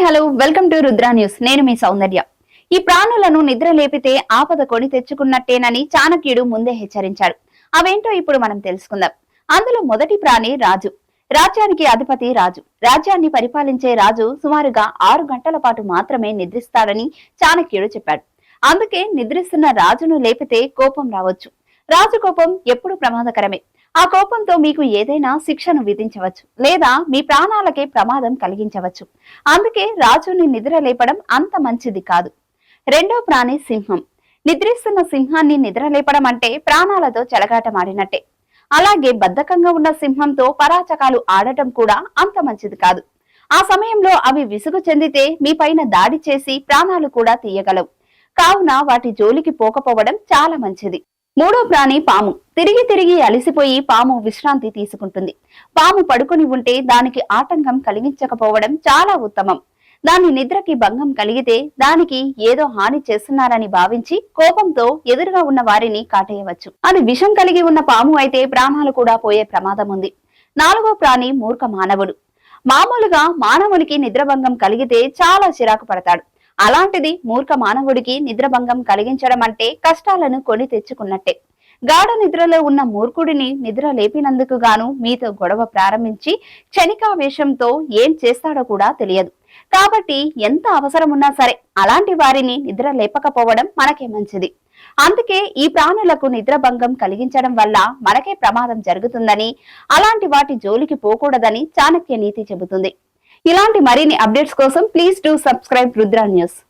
Hi hello welcome to Rudra news. నేను మీ సౌందర్య. ఈ ప్రాణులను నిద్ర లేపితే ఆపద కొని తెచ్చుకున్నట్టేనని చాణక్యుడు ముందే హెచ్చరించాడు. అవేంటో ఇప్పుడు మనం తెలుసుకుందాం. అందులో మొదటి ప్రాణి రాజు. రాజ్యానికి అధిపతి రాజు. రాజ్యాన్ని పరిపాలించే రాజు సుమారుగా ఆరు గంటల పాటు మాత్రమే నిద్రిస్తాడని చాణక్యుడు చెప్పాడు. అందుకే నిద్రిస్తున్న రాజును లేపితే కోపం రావచ్చు. రాజు కోపం ఎప్పుడు ప్రమాదకరమే. ఆ కోపంతో మీకు ఏదైనా శిక్షను విధించవచ్చు లేదా మీ ప్రాణాలకే ప్రమాదం కలిగించవచ్చు. అందుకే రాజుని నిద్ర లేపడం అంత మంచిది కాదు. రెండో ప్రాణి సింహం. నిద్రిస్తున్న సింహాన్ని నిద్ర లేపడం అంటే ప్రాణాలతో చెలగాటమాడినట్టే. అలాగే బద్ధకంగా ఉన్న సింహంతో పరాచకాలు ఆడటం కూడా అంత మంచిది కాదు. ఆ సమయంలో అవి విసుగు చెందితే మీ పైన దాడి చేసి ప్రాణాలు కూడా తీయగలవు. కావున వాటి జోలికి పోకపోవడం చాలా మంచిది. మూడో ప్రాణి పాము. తిరిగి తిరిగి అలసిపోయి పాము విశ్రాంతి తీసుకుంటుంది. పాము పడుకొని ఉంటే దానికి ఆటంకం కలిగించకపోవడం చాలా ఉత్తమం. దాని నిద్రకి భంగం కలిగితే దానికి ఏదో హాని చేస్తున్నారని భావించి కోపంతో ఎదురుగా ఉన్న వారిని కాటేయవచ్చు. అది విషం కలిగి ఉన్న పాము అయితే ప్రాణాలు కూడా పోయే ప్రమాదం ఉంది. నాలుగో ప్రాణి మూర్ఖ మానవుడు. మామూలుగా మానవునికి నిద్రభంగం కలిగితే చాలా చిరాకు పడతాడు. అలాంటిది మూర్ఖ మానవుడికి నిద్రభంగం కలిగించడం అంటే కష్టాలను కొని తెచ్చుకున్నట్టే. గాఢ నిద్రలో ఉన్న మూర్ఖుడిని నిద్ర లేపినందుకు గాను మీతో గొడవ ప్రారంభించి క్షణికావేశంతో ఏం చేస్తాడో కూడా తెలియదు. కాబట్టి ఎంత అవసరమున్నా సరే అలాంటి వారిని నిద్ర లేపకపోవడం మనకే మంచిది. అందుకే ఈ ప్రాణులకు నిద్రభంగం కలిగించడం వల్ల మనకే ప్రమాదం జరుగుతుందని అలాంటి వాటి జోలికి పోకూడదని చాణక్య నీతి చెబుతుంది. ఇలాంటి మరిన్ని అప్డేట్స్ కోసం please do subscribe Rudra news.